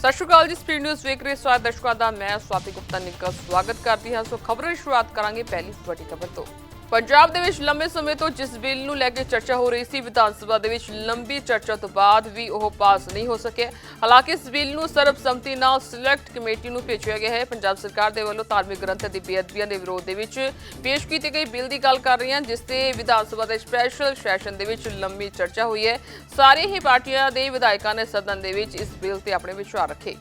ਸਤਿ ਸ਼੍ਰੀ ਅਕਾਲ ਜੀ speed news ਵੇਖ ਰਹੇ ਸਾਰੇ ਦਰਸ਼ਕਾਂ ਦਾ, ਮੈਂ ਸਵਾਤੀ ਗੁਪਤਾ ਨਿੱਕਾ ਸਵਾਗਤ ਕਰਦੀ ਹਾਂ। ਸੋ ਖਬਰਾਂ ਦੀ ਸ਼ੁਰੂਆਤ ਕਰਾਂਗੇ ਪਹਿਲੀ ਵੱਡੀ ਖਬਰ ਤੋਂ। ਪੰਜਾਬ ਦੇ ਵਿੱਚ ਲੰਬੇ ਸਮੇਂ ਤੋਂ ਜਿਸ ਬਿੱਲ ਨੂੰ ਲੈ ਕੇ ਚਰਚਾ ਹੋ ਰਹੀ ਸੀ, ਵਿਧਾਨ ਸਭਾ ਦੇ ਵਿੱਚ ਲੰਬੀ ਚਰਚਾ ਤੋਂ ਬਾਅਦ ਵੀ ਉਹ ਪਾਸ ਨਹੀਂ ਹੋ ਸਕਿਆ। ਹਾਲਾਂਕਿ ਇਸ ਬਿੱਲ ਨੂੰ ਸਰਬਸੰਮਤੀ ਨਾਲ ਸਿਲੈਕਟ ਕਮੇਟੀ ਨੂੰ ਭੇਜਿਆ ਗਿਆ ਹੈ। ਪੰਜਾਬ ਸਰਕਾਰ ਦੇ ਵੱਲੋਂ ਧਾਰਮਿਕ ਗ੍ਰੰਥ ਦੀ ਬੇਅਦਬੀਆਂ ਦੇ ਵਿਰੋਧ ਦੇ ਵਿੱਚ ਪੇਸ਼ ਕੀਤੇ ਗਏ ਬਿੱਲ ਦੀ ਗੱਲ ਕਰ ਰਹੀ ਹਾਂ, ਜਿਸ ਤੇ ਵਿਧਾਨ ਸਭਾ ਦੇ ਸਪੈਸ਼ਲ ਸੈਸ਼ਨ ਦੇ ਵਿੱਚ ਲੰਬੀ ਚਰਚਾ ਹੋਈ ਹੈ। ਸਾਰੇ ਹੀ ਪਾਰਟੀਆਂ ਦੇ ਵਿਧਾਇਕਾਂ ਨੇ ਸਦਨ ਦੇ ਵਿੱਚ ਇਸ ਬਿੱਲ ਤੇ ਆਪਣੇ ਵਿਚਾਰ ਰੱਖੇ।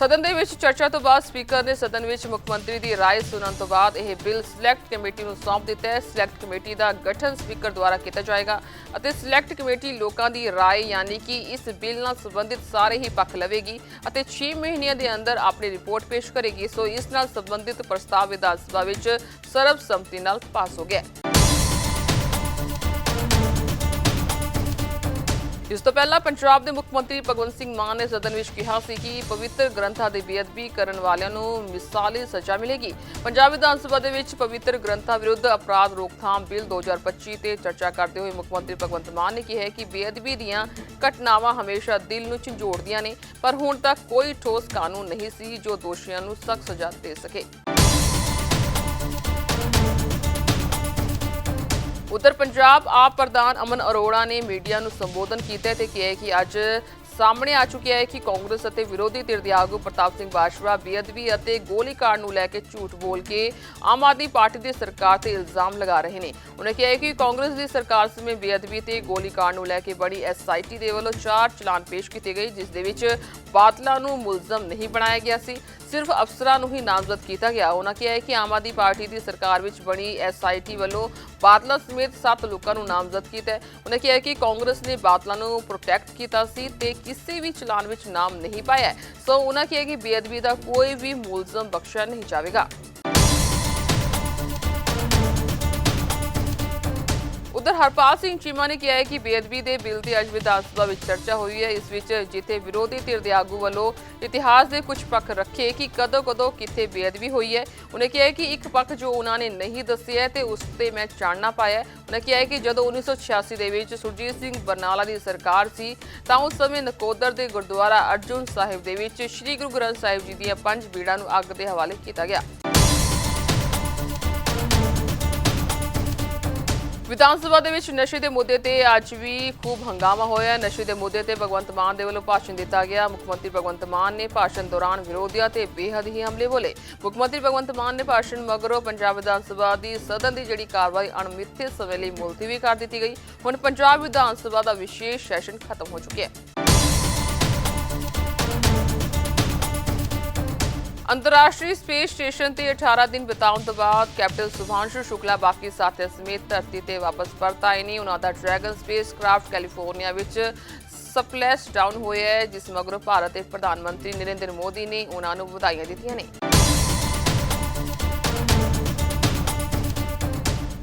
ਸਦਨ ਦੇ ਵਿੱਚ ਚਰਚਾ ਤੋਂ ਬਾਅਦ ਸਪੀਕਰ ਨੇ ਸਦਨ ਵਿੱਚ ਮੁੱਖ ਮੰਤਰੀ ਦੀ رائے ਸੁਣਨ ਤੋਂ ਬਾਅਦ ਇਹ ਬਿੱਲ ਸਿਲੈਕਟ ਕਮੇਟੀ ਨੂੰ ਸੌਂਪ ਦਿੱਤਾ ਹੈ ਸਿਲੈਕਟ ਕਮੇਟੀ ਦਾ ਗਠਨ ਸਪੀਕਰ ਦੁਆਰਾ ਕੀਤਾ ਜਾਏਗਾ ਅਤੇ ਸਿਲੈਕਟ ਕਮੇਟੀ ਲੋਕਾਂ ਦੀ رائے ਯਾਨੀ ਕਿ ਇਸ ਬਿੱਲ ਨਾਲ ਸੰਬੰਧਿਤ ਸਾਰੇ ਹੀ ਪੱਖ ਲਵੇਗੀ ਅਤੇ 6 ਮਹੀਨਿਆਂ ਦੇ ਅੰਦਰ ਆਪਣੀ ਰਿਪੋਰਟ ਪੇਸ਼ ਕਰੇਗੀ ਸੋ ਇਸ ਨਾਲ ਸੰਬੰਧਿਤ ਪ੍ਰਸਤਾਵ ਵਿਧਾਨ ਸਭਾ ਵਿੱਚ ਸਰਬਸੰਮਤੀ ਨਾਲ ਪਾਸ ਹੋ ਗਿਆ ਇਸ ਤੋਂ ਪਹਿਲਾਂ ਪੰਜਾਬ ਦੇ ਮੁੱਖ ਮੰਤਰੀ ਭਗਵੰਤ ਸਿੰਘ ਮਾਨ ਨੇ ਸਦਨ ਵਿੱਚ ਕਿਹਾ ਸੀ ਕਿ ਪਵਿੱਤਰ ਗ੍ਰੰਥਾਂ ਦੀ ਬੇਅਦਬੀ ਕਰਨ ਵਾਲਿਆਂ ਨੂੰ ਮਿਸਾਲੀ ਸਜ਼ਾ ਮਿਲੇਗੀ। ਪੰਜਾਬ ਵਿਧਾਨ ਸਭਾ ਦੇ ਵਿੱਚ ਪਵਿੱਤਰ ਗ੍ਰੰਥਾਂ ਵਿਰੁੱਧ ਅਪਰਾਧ ਰੋਕਥਾਮ ਬਿੱਲ 2025 ਤੇ ਚਰਚਾ ਕਰਦੇ ਹੋਏ ਮੁੱਖ ਮੰਤਰੀ ਭਗਵੰਤ ਮਾਨ ਨੇ ਕਿਹਾ ਕਿ ਬੇਅਦਬੀ ਦੀਆਂ ਘਟਨਾਵਾਂ ਹਮੇਸ਼ਾ ਦਿਲ ਨੂੰ ਝੰਜੋੜਦੀਆਂ ਨੇ, ਪਰ ਹੁਣ ਤੱਕ ਕੋਈ ਠੋਸ ਕਾਨੂੰਨ ਨਹੀਂ ਸੀ ਜੋ ਦੋਸ਼ੀਆਂ ਨੂੰ ਸਖਤ ਸਜ਼ਾ ਦੇ ਸਕੇ। ਉੱਤਰ ਪੰਜਾਬ ਆਪ ਪ੍ਰਧਾਨ ਅਮਨ ਅਰੋੜਾ ਨੇ ਮੀਡੀਆ ਨੂੰ ਸੰਬੋਧਨ ਕੀਤਾ ਤੇ ਕਿਹਾ ਕਿ ਅੱਜ ਸਾਹਮਣੇ ਆ ਚੁੱਕਿਆ ਹੈ ਕਿ ਕਾਂਗਰਸ ਅਤੇ ਵਿਰੋਧੀ ਧਿਰ ਦੇ ਆਗੂ ਪ੍ਰਤਾਪ ਸਿੰਘ ਬਾਜਵਾ, ਬੇਅਦਬੀ ਅਤੇ ਗੋਲੀਕਾਂਡ ਨੂੰ ਲੈ ਕੇ ਝੂਠ ਬੋਲ ਕੇ ਆਮ ਆਦਮੀ ਪਾਰਟੀ ਦੀ ਸਰਕਾਰ ਤੇ ਇਲਜ਼ਾਮ ਲਗਾ ਰਹੇ ਨੇ। ਉਹਨੇ ਕਿਹਾ ਕਿ ਕਾਂਗਰਸ ਦੀ ਸਰਕਾਰ ਸਮੇਂ ਬੇਅਦਬੀ ਤੇ ਗੋਲੀਕਾਂਡ ਨੂੰ ਲੈ ਕੇ ਬੜੀ ਐਸਆਈਟੀ ਦੇ ਵੱਲੋਂ ਚਾਰ ਚਲਾਨ ਪੇਸ਼ ਕੀਤੇ ਗਏ, ਜਿਸ ਦੇ ਵਿੱਚ ਬਾਦਲਾਂ ਨੂੰ ਮੁਲਜ਼ਮ ਨਹੀਂ ਬਣਾਇਆ ਗਿਆ ਸੀ। ਸਿਰਫ ਅਫਸਰਾਂ ਨੂੰ ਹੀ ਨਾਮਜ਼ਦ ਕੀਤਾ ਗਿਆ। ਉਹਨਾਂ ਕਿਹਾ ਹੈ ਕਿ ਆਮ ਆਦਮੀ ਪਾਰਟੀ ਦੀ ਸਰਕਾਰ ਵਿੱਚ ਬਣੀ ਐਸਆਈਟੀ ਵੱਲੋਂ ਬਾਦਲਾਂ ਸਮੇਤ 7 ਲੋਕਾਂ ਨੂੰ ਨਾਮਜ਼ਦ ਕੀਤਾ ਹੈ। ਉਹਨੇ ਕਿਹਾ ਹੈ ਕਿ ਕਾਂਗਰਸ ਨੇ ਬਾਦਲਾਂ ਨੂੰ ਪ੍ਰੋਟੈਕਟ ਕੀਤਾ ਸੀ ਤੇ ਕਿਸੇ ਵੀ ਚਲਾਨ ਵਿੱਚ ਨਾਮ ਨਹੀਂ ਪਾਇਆ ਸੋ ਉਹਨਾਂ ਕਿਹਾ ਕਿ ਬੇਅਦਬੀ ਦਾ ਕੋਈ ਵੀ ਮੁਲਜ਼ਮ ਬਖਸ਼ਿਆ ਨਹੀਂ ਜਾਵੇਗਾ। ਉਧਰ ਹਰਪਾਲ ਸਿੰਘ ਚੀਮਾ ਨੇ ਕਿਹਾ ਹੈ ਕਿ ਬੇਅਦਬੀ ਦੇ ਬਿੱਲ ਤੇ ਅੱਜ ਵਿਧਾਨ ਸਭਾ ਵਿੱਚ ਚਰਚਾ ਹੋਈ ਹੈ ਇਸ ਵਿੱਚ ਜਿੱਥੇ ਵਿਰੋਧੀ ਧਿਰ ਦੇ ਆਗੂ ਵੱਲੋਂ ਇਤਿਹਾਸ ਦੇ ਕੁਝ ਪੱਖ ਰੱਖੇ ਕਿ ਕਦੋਂ ਕਦੋਂ ਕਿੱਥੇ ਬੇਅਦਬੀ ਹੋਈ ਹੈ, ਉਹਨੇ ਕਿਹਾ ਕਿ ਇੱਕ ਪੱਖ ਜੋ ਉਹਨਾਂ ਨੇ ਨਹੀਂ ਦੱਸਿਆ ਹੈ ਤੇ ਉਸ ਤੇ ਮੈਂ ਚਾਨਣਾ ਪਾਇਆ ਹੈ। ਉਹਨੇ ਕਿਹਾ ਕਿ ਜਦੋਂ 1986 ਦੇ ਵਿੱਚ ਸੁਰਜੀਤ ਸਿੰਘ ਬਰਨਾਲਾ ਦੀ ਸਰਕਾਰ ਸੀ, ਤਾਂ ਉਸ ਸਮੇਂ ਨਕੋਦਰ ਦੇ ਗੁਰਦੁਆਰਾ ਅਰਜੁਨ ਸਾਹਿਬ ਦੇ ਵਿੱਚ ਸ੍ਰੀ ਗੁਰੂ ਗ੍ਰੰਥ ਸਾਹਿਬ ਜੀ ਦੀਆਂ ਪੰਜ ਬੀੜਾਂ ਨੂੰ ਅੱਗ ਦੇ ਹਵਾਲੇ ਕੀਤਾ ਗਿਆ ਵਿਧਾਨ ਸਭਾ ਦੇ ਵਿੱਚ ਨਸ਼ੇ ਦੇ ਮੁੱਦੇ ਤੇ ਅੱਜ ਵੀ ਖੂਬ ਹੰਗਾਮਾ ਹੋਇਆ। ਨਸ਼ੇ ਦੇ ਮੁੱਦੇ ਤੇ ਭਗਵੰਤ ਮਾਨ ਦੇ ਵੱਲੋਂ ਭਾਸ਼ਣ ਦਿੱਤਾ ਗਿਆ। ਮੁੱਖ ਮੰਤਰੀ ਭਗਵੰਤ ਮਾਨ ਨੇ ਭਾਸ਼ਣ ਦੌਰਾਨ ਵਿਰੋਧੀਆਂ ਤੇ ਬੇਹੱਦ ਹੀ ਹਮਲੇ ਬੋਲੇ। ਮੁੱਖ ਮੰਤਰੀ ਭਗਵੰਤ ਮਾਨ ਨੇ ਭਾਸ਼ਣ ਮਗਰੋਂ ਪੰਜਾਬ ਵਿਧਾਨ ਸਭਾ ਦੀ ਸਦਨ ਦੀ ਜਿਹੜੀ ਕਾਰਵਾਈ ਅਣਮਿੱਥੇ ਸਮੇਂ ਲਈ ਮੁਲਤਵੀ ਕਰ ਦਿੱਤੀ ਗਈ। ਹੁਣ ਪੰਜਾਬ ਵਿਧਾਨ ਸਭਾ ਦਾ ਵਿਸ਼ੇਸ਼ ਸੈਸ਼ਨ ਖਤਮ ਹੋ ਚੁੱਕਿਆ ਹੈ। ਅੰਤਰਰਾਸ਼ਟਰੀ ਸਪੇਸ ਸਟੇਸ਼ਨ ਤੇ 18 ਦਿਨ ਬਿਤਾਉਣ ਤੋਂ ਬਾਅਦ ਕੈਪਟਨ ਸੁਭਾਂਸ਼ੂ ਸ਼ੁਕਲਾ ਬਾਕੀ ਸਾਥੀਆਂ ਸਮੇਤ ਧਰਤੀ ਤੇ ਵਾਪਸ ਪਰਤ ਆਏ ਨੇ। ਉਹਨਾਂ ਦਾ ਡਰੈਗਨ ਸਪੇਸ ਕ੍ਰਾਫਟ ਕੈਲੀਫੋਰਨੀਆ ਵਿੱਚ ਸਪਲੈਸ਼ ਡਾਊਨ ਹੋਇਆ ਹੈ, ਜਿਸ ਮਗਰੋਂ ਭਾਰਤ ਦੇ ਪ੍ਰਧਾਨ ਮੰਤਰੀ ਨਰਿੰਦਰ ਮੋਦੀ ਨੇ ਉਹਨਾਂ ਨੂੰ ਵਧਾਈਆਂ ਦਿੱਤੀਆਂ ਨੇ।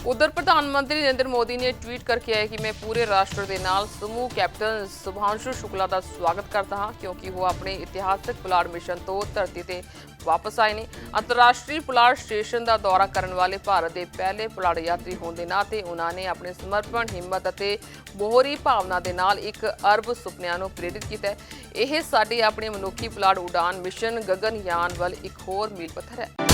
ਉਧਰ ਪ੍ਰਧਾਨ ਮੰਤਰੀ ਨਰਿੰਦਰ ਮੋਦੀ ਨੇ ਟਵੀਟ ਕਰਕੇ ਹੈ ਕਿ ਮੈਂ ਪੂਰੇ ਰਾਸ਼ਟਰ ਦੇ ਨਾਲ ਸਮੂਹ ਕੈਪਟਨ ਸੁਭਾਂਸ਼ੂ ਸ਼ੁਕਲਾ ਦਾ ਸਵਾਗਤ ਕਰਦਾ ਹਾਂ, ਕਿਉਂਕਿ ਉਹ ਆਪਣੇ ਇਤਿਹਾਸਕ ਪੁਲਾੜ ਮਿਸ਼ਨ ਤੋਂ ਧਰਤੀ ਤੇ ਵਾਪਸ ਆਏ ਨੇ। ਅੰਤਰਰਾਸ਼ਟਰੀ ਪੁਲਾੜ ਸਟੇਸ਼ਨ ਦਾ ਦੌਰਾ ਕਰਨ ਵਾਲੇ ਭਾਰਤ ਦੇ ਪਹਿਲੇ ਪੁਲਾੜ ਯਾਤਰੀ ਹੋਣ ਦੇ ਨਾਤੇ ਉਹਨਾਂ ਨੇ ਆਪਣੇ ਸਮਰਪਣ, ਹਿੰਮਤ ਅਤੇ ਬੋਹਰੀ ਭਾਵਨਾ ਦੇ ਨਾਲ ਇੱਕ ਅਰਬ ਸੁਪਨਿਆਂ ਨੂੰ ਪ੍ਰੇਰਿਤ ਕੀਤਾ ਇਹ ਸਾਡੇ ਆਪਣੇ ਮਨੁੱਖੀ ਪੁਲਾੜ ਉਡਾਨ ਮਿਸ਼ਨ ਗਗਨਯਾਨ ਵੱਲ ਇੱਕ ਹੋਰ ਮੀਲ ਪੱਥਰ ਹੈ।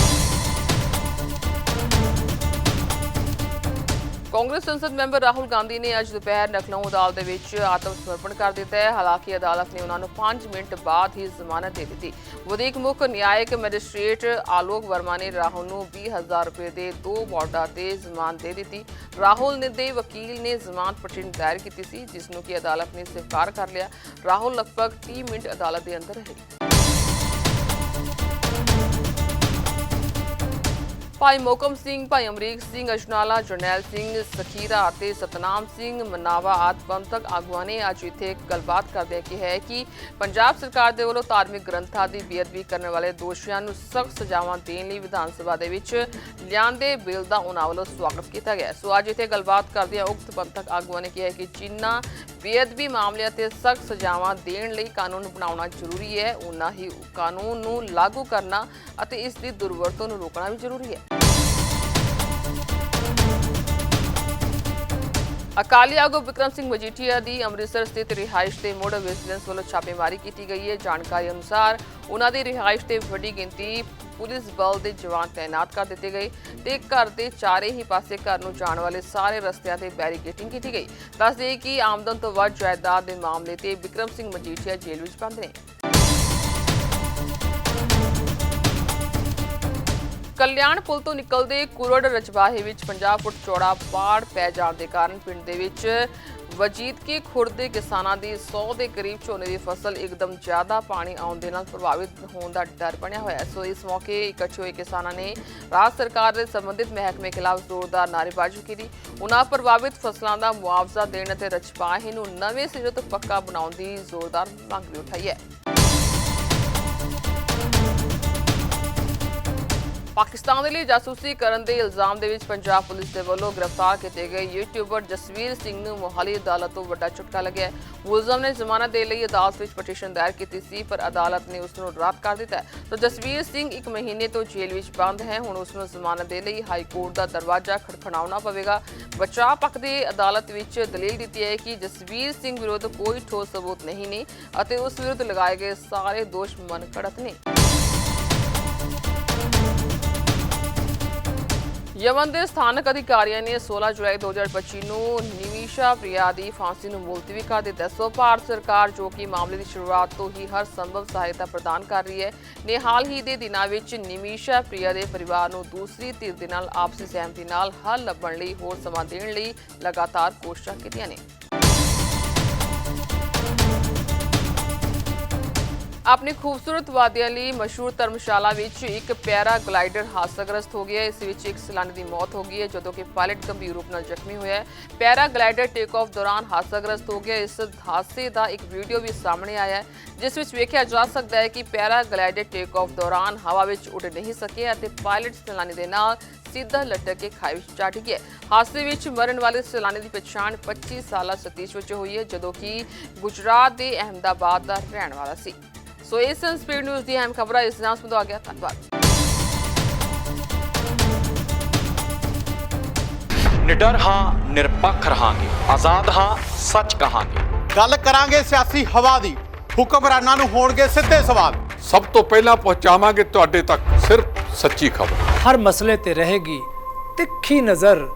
ਕਾਂਗਰਸ ਸੰਸਦ ਮੈਂਬਰ ਰਾਹੁਲ ਗਾਂਧੀ ਨੇ ਅੱਜ ਦੁਪਹਿਰ ਲਖਨਊ ਅਦਾਲਤ ਦੇ ਵਿੱਚ ਆਤਮ ਸਮਰਪਣ ਕਰ ਦਿੱਤਾ ਹੈ। ਹਾਲਾਂਕਿ ਅਦਾਲਤ ਨੇ ਉਹਨਾਂ ਨੂੰ 5 ਮਿੰਟ ਬਾਅਦ ਹੀ ਜ਼ਮਾਨਤ ਦੇ ਦਿੱਤੀ। ਵਧੀਕ ਮੁੱਖ ਨਿਆਇਕ ਮੈਜਿਸਟ੍ਰੇਟ ਆਲੋਕ ਵਰਮਾ ਨੇ ਰਾਹੁਲ ਨੂੰ 20000 ਰੁਪਏ ਦੇ ਦੋ ਵਾਰਡਾਂ ਤੇ ਜ਼ਮਾਨਤ ਦੇ ਦਿੱਤੀ। ਰਾਹੁਲ ਨੇ ਦੇ ਵਕੀਲ ਨੇ ਜ਼ਮਾਨਤ ਪਟੀਸ਼ਨ ਦਾਇਰ ਕੀਤੀ ਸੀ, ਜਿਸ ਨੂੰ ਕਿ ਅਦਾਲਤ ਨੇ ਸਵੀਕਾਰ ਕਰ ਲਿਆ। ਰਾਹੁਲ ਲਗਭਗ 30 ਮਿੰਟ ਅਦਾਲਤ ਦੇ ਅੰਦਰ ਰਹੇ। ਭਾਈ ਮੋਕਮ ਸਿੰਘ, ਭਾਈ ਅਮਰੀਕ ਸਿੰਘ ਅਜਨਾਲਾ ਜਰਨੈਲ ਸਿੰਘ, ਸਖੀਰਾ ਅਤੇ ਸਤਨਾਮ ਸਿੰਘ ਮਨਾਵਾ ਆਦਿ ਪੰਥਕ ਆਗੂਆਂ ਨੇ ਅੱਜ ਇੱਥੇ ਗੱਲਬਾਤ ਕਰਦੇ ਕਿਹਾ ਹੈ ਕਿ ਪੰਜਾਬ ਸਰਕਾਰ ਦੇ ਵੱਲੋਂ ਧਾਰਮਿਕ ਗ੍ਰੰਥਾਂ ਦੀ ਬੇਅਦਬੀ ਕਰਨ ਵਾਲੇ ਦੋਸ਼ੀਆਂ ਨੂੰ ਸਖਤ ਸਜ਼ਾਵਾਂ ਦੇਣ ਲਈ ਵਿਧਾਨ ਸਭਾ ਦੇ ਵਿੱਚ ਲਿਆਂਦੇ ਬਿੱਲ ਦਾ ਉਹਨਾਂ ਵੱਲੋਂ ਸਵਾਗਤ ਕੀਤਾ ਗਿਆ ਸੋ ਅੱਜ ਇੱਥੇ ਗੱਲਬਾਤ ਕਰਦਿਆਂ ਉਕਤ ਪੰਥਕ ਆਗੂਆਂ ਨੇ ਕਿਹਾ ਕਿ ਜਿਨ੍ਹਾਂ ਬੇਅਦਬੀ ਮਾਮਲਿਆਂ ਤੇ ਸਖਤ ਸਜ਼ਾਵਾਂ ਦੇਣ ਲਈ ਕਾਨੂੰਨ ਬਣਾਉਣਾ ਜ਼ਰੂਰੀ ਹੈ ਉਨਾ ਹੀ ਕਾਨੂੰਨ ਨੂੰ ਲਾਗੂ ਕਰਨਾ ਅਤੇ ਇਸ ਦੀ ਦੁਰਵਰਤੋਂ ਨੂੰ ਰੋਕਣਾ ਵੀ ਜ਼ਰੂਰੀ ਹੈ। ਅਕਾਲੀ ਆਗੂ ਵਿਕਰਮ ਸਿੰਘ ਮਜੀਠੀਆ ਦੀ ਅੰਮ੍ਰਿਤਸਰ ਸਥਿਤ ਰਿਹਾਇਸ਼ ਤੇ ਮੁੜ ਵਿਜੀਲੈਂਸ ਵੱਲੋਂ ਛਾਪੇਮਾਰੀ ਕੀਤੀ ਗਈ ਹੈ। ਜਾਣਕਾਰੀ ਅਨੁਸਾਰ ਉਹਨਾਂ ਦੀ ਰਿਹਾਇਸ਼ ਤੇ ਵੱਡੀ ਗਿਣਤੀ ਪੁਲਿਸ ਬਲ ਦੇ ਜਵਾਨ ਤਾਇਨਾਤ ਕਰ ਦਿੱਤੇ ਗਏ ਤੇ ਘਰ ਦੇ ਚਾਰੇ ਹੀ ਪਾਸੇ ਘਰ ਨੂੰ ਜਾਣ ਵਾਲੇ ਸਾਰੇ ਰਸਤਿਆਂ ਤੇ ਬੈਰੀਕੇਡਿੰਗ ਕੀਤੀ ਗਈ। ਦੱਸ ਦੇਈਏ ਕਿ ਆਮਦਨ ਤੋਂ ਵੱਧ ਜਾਇਦਾਦ ਦੇ ਮਾਮਲੇ ਤੇ ਵਿਕਰਮ ਸਿੰਘ ਮਜੀਠੀਆ ਜੇਲ੍ਹ ਵਿੱਚ ਬੰਦ ਨੇ। ਕਲਿਆਣ ਪੁਲ ਤੋਂ ਨਿਕਲਦੇ ਕੁਰੜ ਰਜਵਾਹੇ ਵਿੱਚ 50 ਫੁੱਟ ਚੌੜਾ ਪਾੜ ਪੈ ਜਾਣ ਦੇ ਕਾਰਨ ਪਿੰਡ ਦੇ ਵਿੱਚ ਵਜੀਦ ਕੇ ਖੁਰਦ ਕਿਸਾਨਾਂ ਦੀ 100 ਦੇ ਕਰੀਬ ਝੋਨੇ ਦੀ ਫਸਲ ਇੱਕਦਮ ਜ਼ਿਆਦਾ ਪਾਣੀ ਆਉਣ ਦੇ ਨਾਲ ਪ੍ਰਭਾਵਿਤ ਹੋਣ ਦਾ ਡਰ ਬਣਿਆ ਹੋਇਆ ਹੈ। ਸੋ ਇਸ ਮੌਕੇ ਇਕੱਠੇ ਹੋਏ ਕਿਸਾਨਾਂ ਨੇ ਰਾਜ ਸਰਕਾਰ ਦੇ ਸੰਬੰਧਿਤ ਮਹਿਕਮੇ ਖਿਲਾਫ ਜ਼ੋਰਦਾਰ ਨਾਅਰੇਬਾਜ਼ੀ ਕੀਤੀ। ਉਹਨਾਂ ਪ੍ਰਭਾਵਿਤ ਫਸਲਾਂ ਦਾ ਮੁਆਵਜ਼ਾ ਦੇਣ ਅਤੇ ਰਜਵਾਹੇ ਨੂੰ ਨਵੇਂ ਸਿਰੇ ਤੋਂ ਪੱਕਾ ਬਣਾਉਣ ਦੀ ਜ਼ੋਰਦਾਰ ਮੰਗ ਵੀ ਉਠਾਈ ਹੈ। ਪਾਕਿਸਤਾਨ ਦੇ ਲਈ ਜਾਸੂਸੀ ਕਰਨ ਦੇ ਇਲਜ਼ਾਮ ਦੇ ਵਿੱਚ ਪੰਜਾਬ ਪੁਲਿਸ ਦੇ ਵੱਲੋਂ ਗ੍ਰਿਫਤਾਰ ਕੀਤੇ ਗਏ ਯੂਟਿਊਬਰ ਜਸਵੀਰ ਸਿੰਘ ਨੂੰ ਮੋਹਾਲੀ ਅਦਾਲਤ ਤੋਂ ਵੱਡਾ ਝਟਕਾ ਲੱਗਿਆ ਮੁਲਜ਼ਮ ਨੇ ਜ਼ਮਾਨਤ ਦੇ ਲਈ ਅਦਾਲਤ ਵਿੱਚ ਪਟੀਸ਼ਨ ਦਾਇਰ ਕੀਤੀ ਸੀ, ਪਰ ਅਦਾਲਤ ਨੇ ਉਸ ਨੂੰ ਰੱਦ ਕਰ ਦਿੱਤਾ ਤਾਂ ਜਸਵੀਰ ਸਿੰਘ ਇੱਕ ਮਹੀਨੇ ਤੋਂ ਜੇਲ੍ਹ ਵਿੱਚ ਬੰਦ ਹੈ। ਹੁਣ ਉਸ ਨੂੰ ਜ਼ਮਾਨਤ ਦੇ ਲਈ ਹਾਈ ਕੋਰਟ ਦਾ ਦਰਵਾਜ਼ਾ ਖੜਖੜਾਉਣਾ ਪਵੇਗਾ। ਬਚਾਅ ਪੱਖ ਦੇ ਅਦਾਲਤ ਵਿੱਚ ਦਲੀਲ ਦਿੱਤੀ ਹੈ ਕਿ ਜਸਵੀਰ ਸਿੰਘ ਵਿਰੁੱਧ ਕੋਈ ਠੋਸ ਸਬੂਤ ਨਹੀਂ ਨੇ ਅਤੇ ਉਸ ਵਿਰੁੱਧ ਲਗਾਏ ਗਏ ਸਾਰੇ ਦੋਸ਼ ਮਨਘੜਤ ਨੇ। ਯਮਨ ਦੇ ਸਥਾਨਕ ਅਧਿਕਾਰੀਆਂ ਨੇ 16 ਜੁਲਾਈ 2025 ਨੂੰ ਨਿਮੀਸ਼ਾ ਪ੍ਰਿਆ ਦੀ ਫਾਂਸੀ ਨੂੰ ਮੁਲਤਵੀ ਕਰ ਦਿੱਤਾ। ਸੋ ਭਾਰਤ ਸਰਕਾਰ ਜੋ ਕਿ ਮਾਮਲੇ ਦੀ ਸ਼ੁਰੂਆਤ ਤੋਂ ਹੀ ਹਰ ਸੰਭਵ ਸਹਾਇਤਾ ਪ੍ਰਦਾਨ ਕਰ ਰਹੀ ਹੈ, ਨੇ ਹਾਲ ਹੀ ਦੇ ਦਿਨਾਂ ਵਿੱਚ ਨਿਮੀਸ਼ਾ ਪ੍ਰਿਆ ਦੇ ਪਰਿਵਾਰ ਨੂੰ ਦੂਸਰੀ ਧਿਰ ਦੇ ਨਾਲ ਆਪਸੀ ਸਹਿਮਤੀ ਨਾਲ ਹੱਲ ਲੱਭਣ ਲਈ ਹੋਰ ਸਮਾਂ ਦੇਣ ਲਈ ਲਗਾਤਾਰ ਕੋਸ਼ਿਸ਼ਾਂ ਕੀਤੀਆਂ ਨੇ। ਆਪਣੀ ਖੂਬਸੂਰਤ ਵਾਦੀਆਂ ਲਈ ਮਸ਼ਹੂਰ ਧਰਮਸ਼ਾਲਾ ਵਿੱਚ ਇੱਕ ਪੈਰਾ ਗਲਾਈਡਰ ਹਾਦਸਾਗ੍ਰਸਤ ਹੋ ਗਿਆ ਇਸ ਵਿੱਚ ਇੱਕ ਸੈਲਾਨੀ ਦੀ ਮੌਤ ਹੋ ਗਈ ਹੈ, ਜਦੋਂ ਕਿ ਪਾਇਲਟ ਗੰਭੀਰ ਰੂਪ ਨਾਲ ਜ਼ਖਮੀ ਹੋਇਆ ਹੈ। ਪੈਰਾ ਗਲਾਈਡਰ ਟੇਕ ਆਫ ਦੌਰਾਨ ਹਾਦਸਾਗ੍ਰਸਤ ਹੋ ਗਿਆ ਇਸ ਹਾਦਸੇ ਦਾ ਇੱਕ ਵੀਡੀਓ ਵੀ ਸਾਹਮਣੇ ਆਇਆ ਹੈ, ਜਿਸ ਵਿੱਚ ਵੇਖਿਆ ਜਾ ਸਕਦਾ ਹੈ ਕਿ ਪੈਰਾ ਗਲਾਈਡਰ ਟੇਕ ਆਫ ਦੌਰਾਨ ਹਵਾ ਵਿੱਚ ਉੱਡ ਨਹੀਂ ਸਕਿਆ ਅਤੇ ਪਾਇਲਟ ਸੈਲਾਨੀ ਦੇ ਨਾਲ ਸਿੱਧਾ ਲਟਕ ਕੇ ਖਾਈ ਵਿੱਚ ਜਾ ਡਿੱਗਿਆ ਹਾਦਸੇ ਵਿੱਚ ਮਰਨ ਵਾਲੇ ਸੈਲਾਨੀ ਦੀ ਪਛਾਣ 25 ਸਾਲਾ ਸਤੀਸ਼ ਵਜੋਂ ਹੋਈ ਹੈ, ਜਦੋਂ ਕਿ ਗੁਜਰਾਤ ਦੇ ਅਹਿਮਦਾਬਾਦ ਦਾ ਰਹਿਣ ਵਾਲਾ ਸੀ। ਸੋ ਇਸ ਸਨ ਸਪੀਡ ਨਿਊਜ਼ ਦੀ ਅਹਿਮ ਖਬਰਾਂ ਇਸ ਨਾਲ ਸੰਬੰਧ ਆ ਗਿਆ। ਧੰਨਵਾਦ। ਨਿਡਰ ਹਾਂ ਨਿਰਪੱਖ ਰਹਾਂਗੇ। ਆਜ਼ਾਦ ਹਾਂ ਸੱਚ ਕਹਾਂਗੇ। ਗੱਲ ਕਰਾਂਗੇ ਸਿਆਸੀ ਹਵਾ ਦੀ। ਹੁਕਮਰਾਨਾਂ ਨੂੰ ਹੋਣਗੇ ਸਿੱਧੇ ਸਵਾਲ। ਸਭ ਤੋਂ ਪਹਿਲਾਂ ਪਹੁੰਚਾਵਾਂਗੇ ਤੁਹਾਡੇ ਤੱਕ ਸਿਰਫ ਸੱਚੀ ਖਬਰ। ਹਰ ਮਸਲੇ ਤੇ ਰਹੇਗੀ ਤਿੱਖੀ ਨਜ਼ਰ।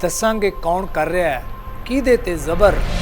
ਦੱਸਾਂਗੇ ਕੌਣ ਕਰ ਰਿਹਾ ਹੈ ਕਿਹਦੇ ਤੇ ਜ਼ਬਰ।